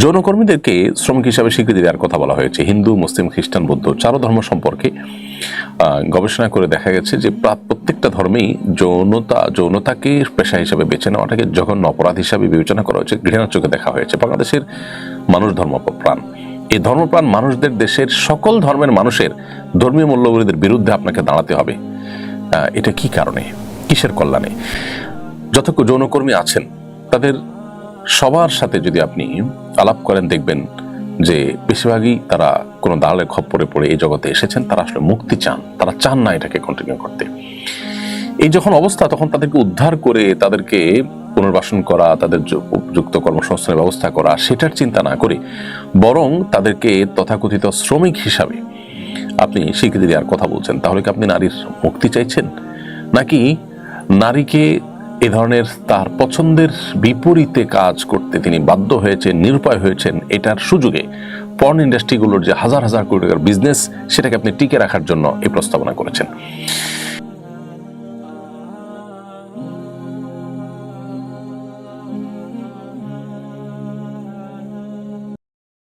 যৌনকর্মীদেরকে শ্রমিক হিসাবে স্বীকৃতি দেওয়ার কথা বলা হয়েছে। হিন্দু, মুসলিম, খ্রিস্টান, বৌদ্ধ চারো ধর্ম সম্পর্কে গবেষণা করে দেখা গেছে যে প্রা- প্রত্যেকটা ধর্মেই যৌনতা, যৌনতাকে পেশা হিসাবে বেছে নেওয়াটাকে জঘন্য অপরাধ হিসাবে বিবেচনা করা হয়েছে, ঘৃণার চোখে দেখা হয়েছে। বাংলাদেশের মানুষ ধর্মপ্রাণ এই ধর্মপ্রাণ মানুষদের দেশের সকল ধর্মের মানুষের ধর্মীয় মূল্যবোধের বিরুদ্ধে আপনাকে দাঁড়াতে হবে। এটা কি কারণে? কিসের কল্যাণে? যত যৌনকর্মী আছেন, তাদের সবার সাথে যদি আপনি আলাপ করেন, দেখবেন যে বেশিরভাগই তারা কোনো দালালের খপ্পরে পড়ে এই জগতে এসেছেন, তারা আসলে মুক্তি চান, তারা চান না এটাকে কন্টিনিউ করতে। এই যখন অবস্থা, তখন তাদেরকে উদ্ধার করে তাদেরকে পুনর্বাসন করা, তাদের যু- উপযুক্ত কর্মসংস্থানের ব্যবস্থা করা, সেটার চিন্তা না করে বরং তাদেরকে তথাকথিত শ্রমিক হিসাবে আপনি স্বীকৃতি দেওয়ার কথা বলছেন, তাহলে কি আপনি নারীর মুক্তি চাইছেন? নাকি নারীকে এ ধরনের তার পছন্দের বিপরীতে কাজ করতে তিনি বাধ্য হয়েছেন, নিরুপায় হয়েছেন এটার সুযোগে। পর্ন ইন্ডাস্ট্রিগুলোর যে হাজার হাজার কোটি টাকার বিজনেস সেটাকে আপনি টিকে রাখার জন্য এই প্রস্তাবনা করেছেন।